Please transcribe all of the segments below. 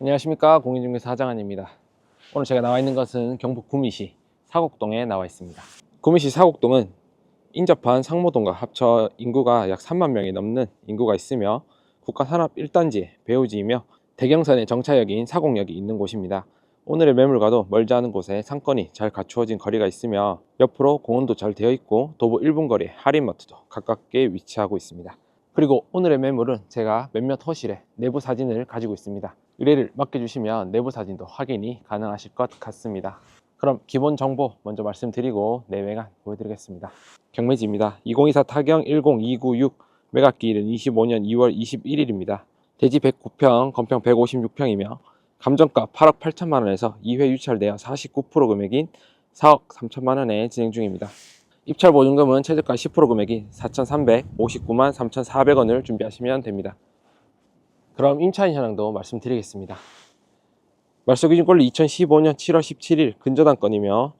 안녕하십니까. 공인중개사 하장한입니다. 오늘 제가 나와 있는 것은 경북 구미시 사곡동에 나와 있습니다. 구미시 사곡동은 인접한 상모동과 합쳐 인구가 약 3만 명이 넘는 인구가 있으며 국가산업 1단지의 배후지이며 대경선의 정차역인 사곡역이 있는 곳입니다. 오늘의 매물과도 멀지 않은 곳에 상권이 잘 갖추어진 거리가 있으며 옆으로 공원도 잘 되어 있고 도보 1분 거리에 할인마트도 가깝게 위치하고 있습니다 그리고 오늘의 매물은 제가 몇몇 호실의 내부 사진을 가지고 있습니다. 의뢰를 맡겨주시면 내부 사진도 확인이 가능하실 것 같습니다. 그럼 기본 정보 먼저 말씀드리고 내외관 보여드리겠습니다. 경매지입니다. 2024 타경 10296 매각기일은 25년 2월 21일입니다. 대지 109평, 건평 156평이며 감정가 8억 8천만 원에서 2회 유찰되어 49% 금액인 4억 3천만 원에 진행 중입니다. 입찰 보증금은 최저가 10% 금액인 4,359만 3,400원을 준비하시면 됩니다. 그럼 임차인 현황도 말씀드리겠습니다. 말소기준 권리 2015년 7월 17일 근저당 건이며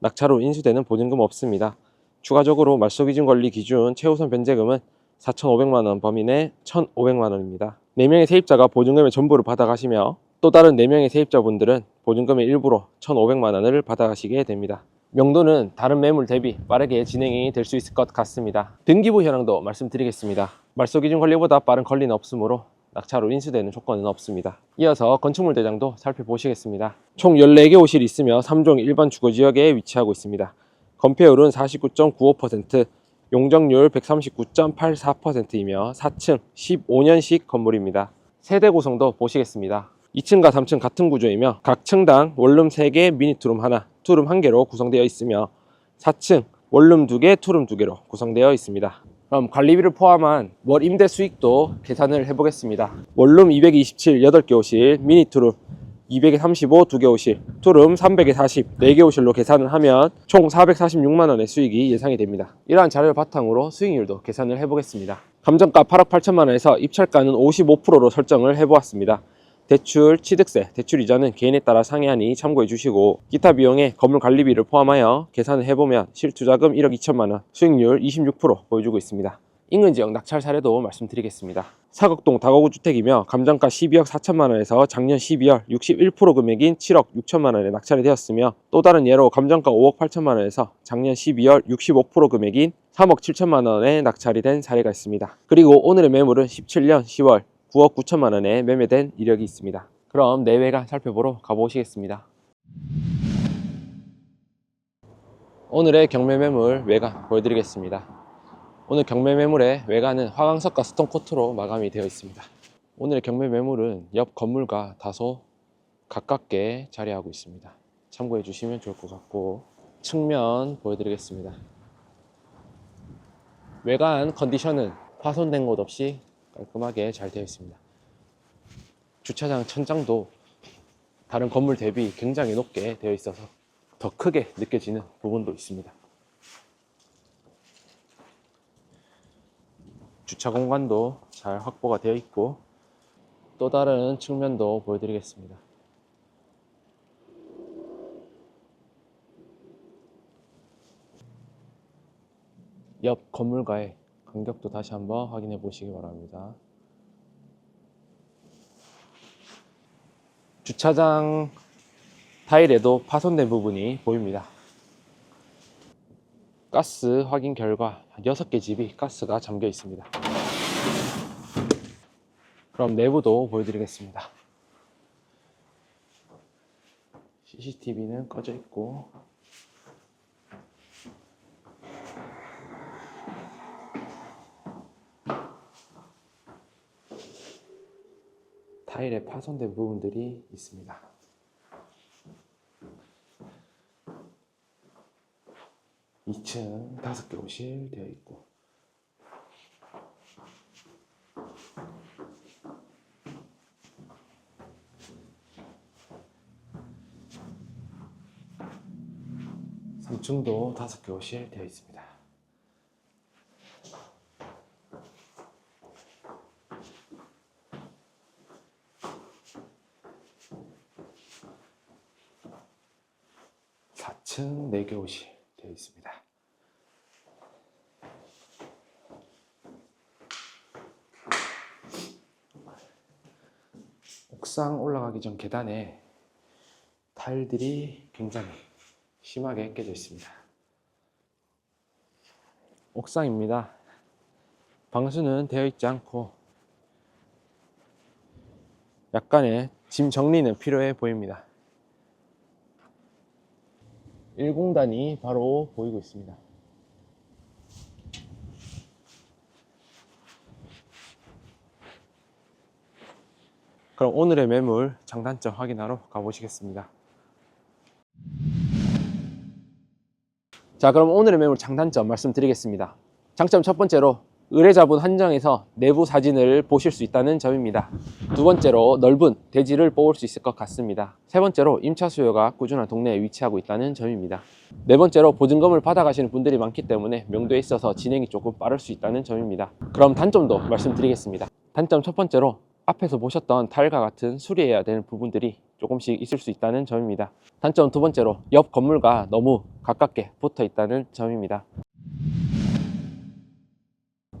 낙찰후 인수되는 보증금 없습니다. 추가적으로 말소기준 권리 기준 최우선 변제금은 4,500만 원 범위 내 1,500만 원입니다. 4명의 세입자가 보증금의 전부를 받아가시며 또 다른 4명의 세입자분들은 보증금의 일부로 1,500만 원을 받아가시게 됩니다. 명도는 다른 매물 대비 빠르게 진행이 될 수 있을 것 같습니다. 등기부 현황도 말씀드리겠습니다. 말소 기준 권리보다 빠른 권리는 없으므로 낙찰로 인수되는 조건은 없습니다. 이어서 건축물 대장도 살펴보시겠습니다. 총 14개 호실이 있으며 3종 일반 주거지역에 위치하고 있습니다. 건폐율은 49.95%, 용적률 139.84%이며 4층 15년식 건물입니다. 세대 구성도 보시겠습니다. 2층과 3층 같은 구조이며 각 층당 원룸 3개, 미니 투룸 하나, 투룸 1개로 구성되어 있으며 4층 원룸 2개, 투룸 2개로 구성되어 있습니다. 그럼 관리비를 포함한 월 임대 수익도 계산을 해보겠습니다. 원룸 227, 8개 호실, 미니 투룸 235, 2개 호실, 투룸 340, 4개 호실로 계산을 하면 총 446만 원의 수익이 예상이 됩니다. 이러한 자료를 바탕으로 수익률도 계산을 해보겠습니다. 감정가 8억 8천만 원에서 입찰가는 55%로 설정을 해보았습니다. 대출, 취득세, 대출 이자는 개인에 따라 상이하니 참고해 주시고 기타 비용에 건물 관리비를 포함하여 계산을 해보면 실투자금 1억 2천만 원, 수익률 26% 보여주고 있습니다. 인근 지역 낙찰 사례도 말씀드리겠습니다. 사극동 다가구 주택이며 감정가 12억 4천만 원에서 작년 12월 61% 금액인 7억 6천만 원에 낙찰이 되었으며 또 다른 예로 감정가 5억 8천만 원에서 작년 12월 65% 금액인 3억 7천만 원에 낙찰이 된 사례가 있습니다. 그리고 오늘의 매물은 17년 10월 9억 9천만 원에 매매된 이력이 있습니다. 그럼 내외관 살펴보러 가보시겠습니다. 오늘의 경매 매물 외관 보여드리겠습니다. 오늘 경매 매물의 외관은 화강석과 스톤 코트로 마감이 되어 있습니다. 오늘의 경매 매물은 옆 건물과 다소 가깝게 자리하고 있습니다. 참고해 주시면 좋을 것 같고 측면 보여드리겠습니다. 외관 컨디션은 파손된 곳 없이 깔끔하게 잘 되어 있습니다. 주차장 천장도 다른 건물 대비 굉장히 높게 되어 있어서 더 크게 느껴지는 부분도 있습니다. 주차 공간도 잘 확보가 되어 있고 또 다른 측면도 보여드리겠습니다. 옆 건물과의 간격도 다시 한번 확인해 보시기 바랍니다. 주차장 타일에도 파손된 부분이 보입니다. 가스 확인 결과 6개 집이 가스가 잠겨 있습니다. 그럼 내부도 보여드리겠습니다. CCTV는 꺼져 있고 타일에 파손된 부분들이 있습니다. 이층 다섯 개 호실 되어 있고 삼층도 다섯 개 호실 되어 있습니다. 사 층네개 호실 되어 있습니다. 옥상 올라가기 전 계단에 타일들이 굉장히 심하게 깨져 있습니다. 옥상입니다. 방수는 되어 있지 않고 약간의 짐 정리는 필요해 보입니다. 1공단이 바로 보이고 있습니다. 그럼 오늘의 매물 장단점 확인하러 가보시겠습니다. 자, 그럼 오늘의 매물 장단점 말씀드리겠습니다. 장점 첫 번째로 의뢰자분 한정에서 내부 사진을 보실 수 있다는 점입니다. 두 번째로 넓은 대지를 뽑을 수 있을 것 같습니다. 세 번째로 임차 수요가 꾸준한 동네에 위치하고 있다는 점입니다. 네 번째로 보증금을 받아가시는 분들이 많기 때문에 명도에 있어서 진행이 조금 빠를 수 있다는 점입니다. 그럼 단점도 말씀드리겠습니다. 단점 첫 번째로 앞에서 보셨던 타일과 같은 수리해야 되는 부분들이 조금씩 있을 수 있다는 점입니다. 단점 두 번째로 옆 건물과 너무 가깝게 붙어 있다는 점입니다.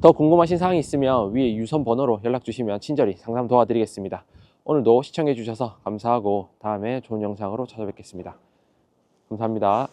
더 궁금하신 사항이 있으면 위에 유선 번호로 연락 주시면 친절히 상담 도와드리겠습니다. 오늘도 시청해 주셔서 감사하고 다음에 좋은 영상으로 찾아뵙겠습니다. 감사합니다.